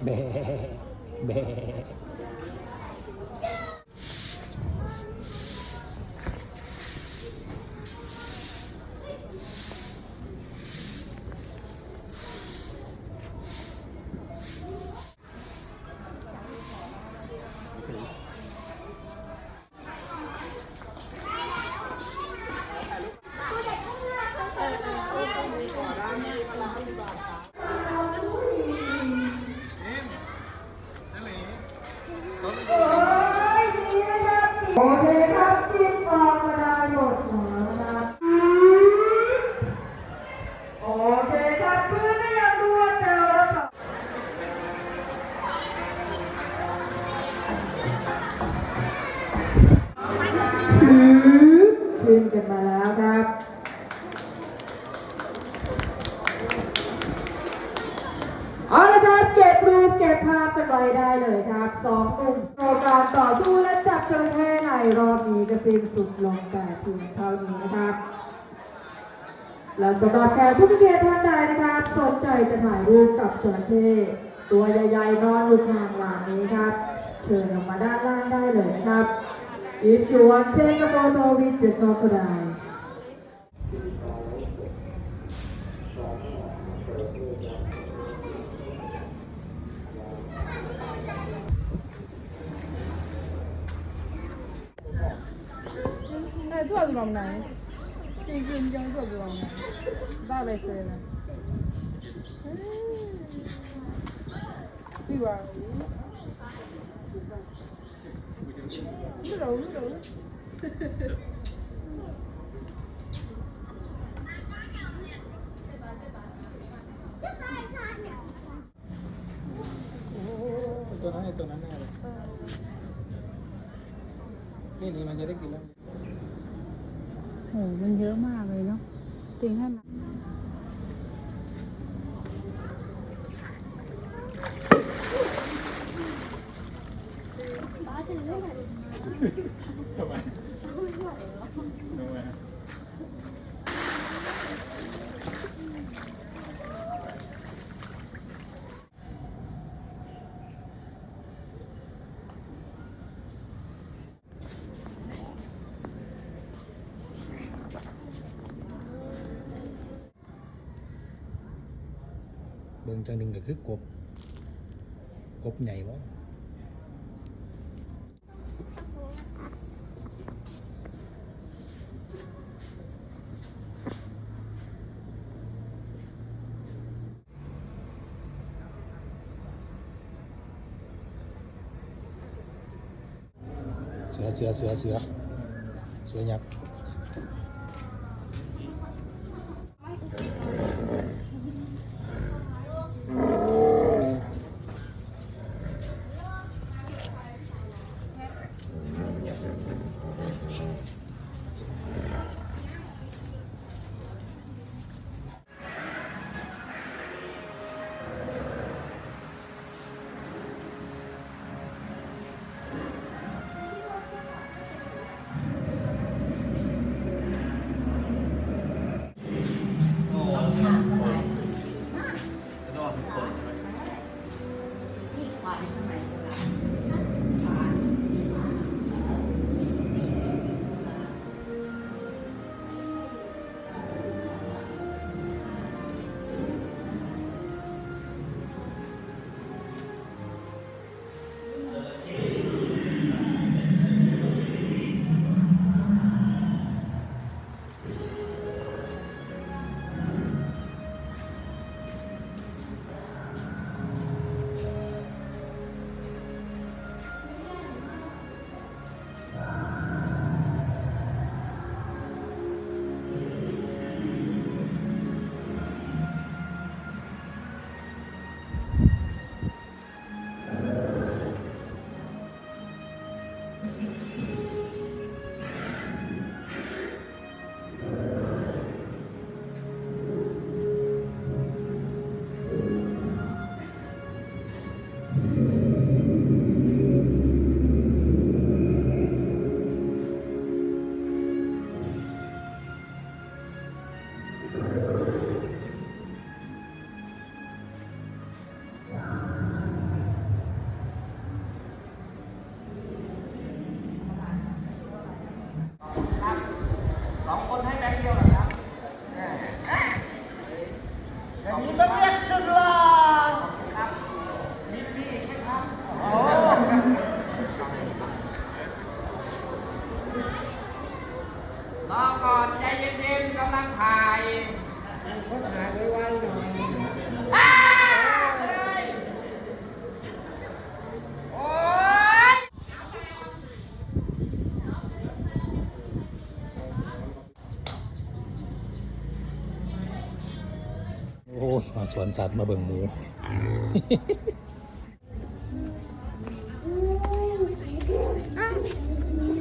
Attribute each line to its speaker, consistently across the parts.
Speaker 1: 咩 咩
Speaker 2: Order กันไว้ได้เลยครับสองหนุ่มโอกาสต่อสู้และจับจระเข้ในรอบนี้จะสิ้นสุดลงแต่เพียงเท่านี้นะครับและสำหรับแขกผู้มีเกียรติท่านใดนะครับสนใจจะถ่ายรูปกับจระเข้ตัวใหญ่ๆนอนอยู่ข้างหลังนี้ครับเชิญออกมาด้านล่างได้เลยนะครับ If you want to take a photo with the crocodile
Speaker 3: gözüm ne? Çünkü ince gözüm ne? Daha besleyelim. Bir var. Dur oğlum, dur oğlum.
Speaker 4: Ito na, ito na nga. Hindi, hindi man niya rin โ
Speaker 5: หมันเยอะมากเลยเนาะจริงท่าน ท
Speaker 4: ำไมทำไม
Speaker 1: เบิ่งจังหนึ่งก็คือกบ กบใหญ่วะเสือเสือเสือเสือเสือยักษ์
Speaker 6: นี่ต
Speaker 7: ้องเรียกสุดหล่อบมีพี่อีกไหมครับโอ้รอก่อนใจเย็นๆกำลังถ่ายคนถ่
Speaker 1: อ้มาสวนสัตว์มาเบิ่งหมู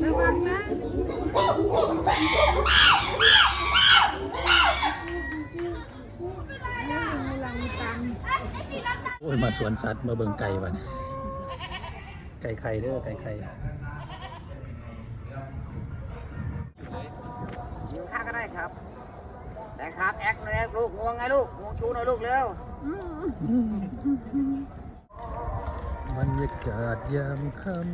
Speaker 1: ระว
Speaker 3: ังนะ
Speaker 1: โอ้ยมาสวนสัตว์มาเบิ่งไก่วันไก่ไข่เด้อไก่ไข่
Speaker 7: ยิงข้าก็ได้ครับแต่ครับแอค ลูกงวงไงลูกงวงชูหน่อยลูกเร็ว
Speaker 1: บรรยากาศยามค่ำ